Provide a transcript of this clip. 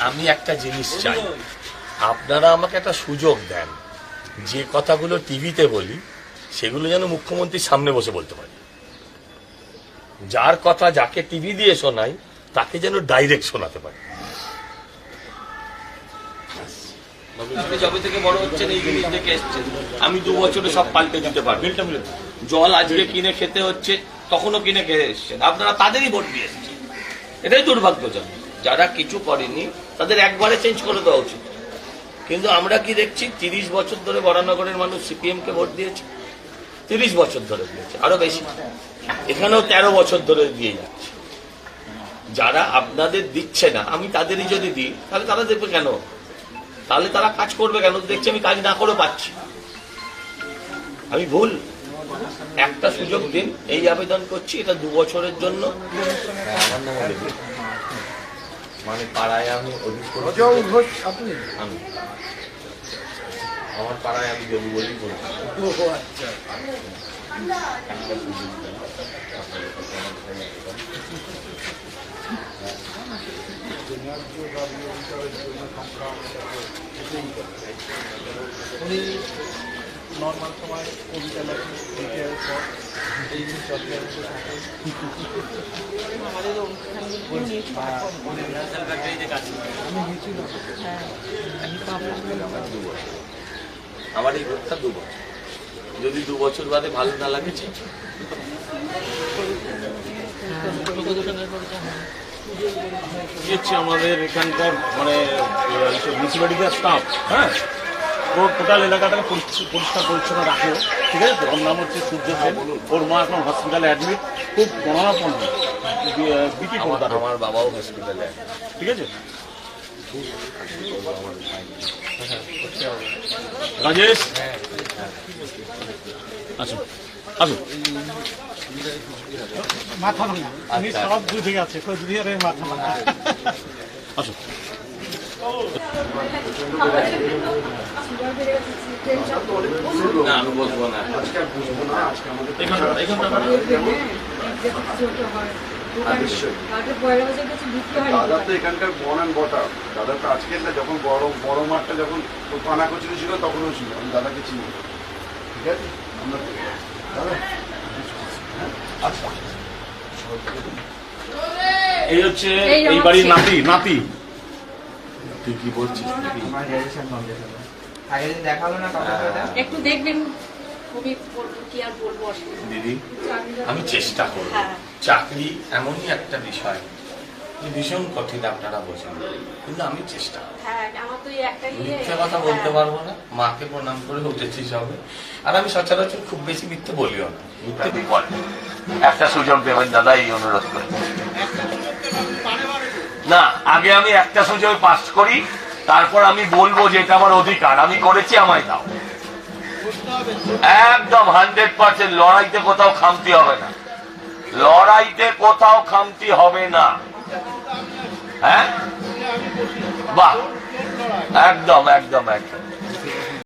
আমি একটা জিনিস চাই। আপনারা আমাকে একটা সুযোগ দেন। যে কথাগুলো টিভিতে বলি সেগুলো যেন মুখ্যমন্ত্রীর সামনে বসে বলতে পারি। যার কথা যাকে টিভি দিয়ে শোনাই তাকে যেন ডাইরেক্ট শোনাতে পারি। থেকে বড় হচ্ছেন এই জিনিস থেকে এসছেন। আমি দু বছরে সব পাল্টে দিতে পারব। জল আজকে কিনে খেতে হচ্ছে তখনও কিনে খেয়ে এসছেন। আপনারা তাদেরই ভোট দিয়ে এসছেন। এটাই দুর্ভাগ্যজনক। যারা কিছু করেনি, তাদের একবারে চেঞ্জ করে দেওয়া উচিত। কিন্তু আমরা কি দেখছি, তিরিশ বছর ধরে বরানগরের মানুষ সিপিএম কে ভোট দিয়েছে। তিরিশ বছর ধরে দিয়েছে, আরও বেশি। এখানেও তেরো বছর ধরে দিয়ে যাচ্ছে। যারা আপনাদের দিচ্ছে না, আমি তাদেরই যদি দিই, তাহলে তারা দেখবে কেন? তাহলে তারা কাজ করবে কেন? দেখছি আমি কাজ না করে পাচ্ছি। আমি ভুল? একটা সুযোগ দিন, এই আবেদন করছি, এটা দু বছরের জন্য। মানে পাড়ায় আমি অজয় ঘোষ আপনি? আমি। আমার পাড়ায় আমি দেবু বলি আচ্ছা। আবেদন। উনি নর্মাল সময় কবিতা লেখেন পর এই চক্রের আমার এই ভোটটা দু বছর। যদি দু বছর বাদে ভালো না লাগে আমাদের এখানকার মানে মিউনিসিপ্যালিটির স্টাফ হ্যাঁ? ও টোটাল এলাকাটাকে পরিষ্কার পরিচ্ছন্ন রাখো ঠিক আছে ওর নাম হচ্ছে সূর্য সেন। ওর মা এখন হসপিটালে অ্যাডমিট খুব মনোনাপন্ন বিপি করতার আমার বাবাও হসপিটালে ঠিক আছে? রাজেশ? আসুন আসুন মাথা ভাঙা। উনি আচ্ছা। সব বুঝে গেছে মাথা ভাঙা। আসুন এখানকার বন দাদা তো যখন বড় বড় মাঠটা যখন পানাকচুরি ছিল, তখনও ছিল। আমি দাদাকে চিনি। ঠিক আছে? দাদা? আচ্ছা। এই হচ্ছে এই বাড়ির নাতি নাতি। তুই কি বলছিস একটু দেখবেন দিদি আমি চেষ্টা করব। হ্যাঁ। চাকরি এমনই একটা বিষয় যে ভীষণ কঠিন আপনারা বোঝেন কিন্তু আমি চেষ্টা করব। হ্যাঁ আমার তো এই একটা ইয়ে। মিথ্যে কথা বলতে পারব না মাকে প্রণাম করে উঠেছি সবে আর আমি সচরাচর খুব বেশি মিথ্যে বলিও না। মিথ্যে বিপদ একটা সুযোগ দেবেন দাদা এই অনুরোধ করে। না, আগে আমি একটা সুযোগ পাস করি, তারপর আমি বলব যে এটা আমার অধিকার, আমি করেছি, আমায় দাও। একদম হান্ড্রেড পার্সেন্ট, লড়াইতে কোথাও খামতি হবে না। লড়াইতে কোথাও খামতি হবে না। হ্যাঁ? বাহ। একদম একদম একদম।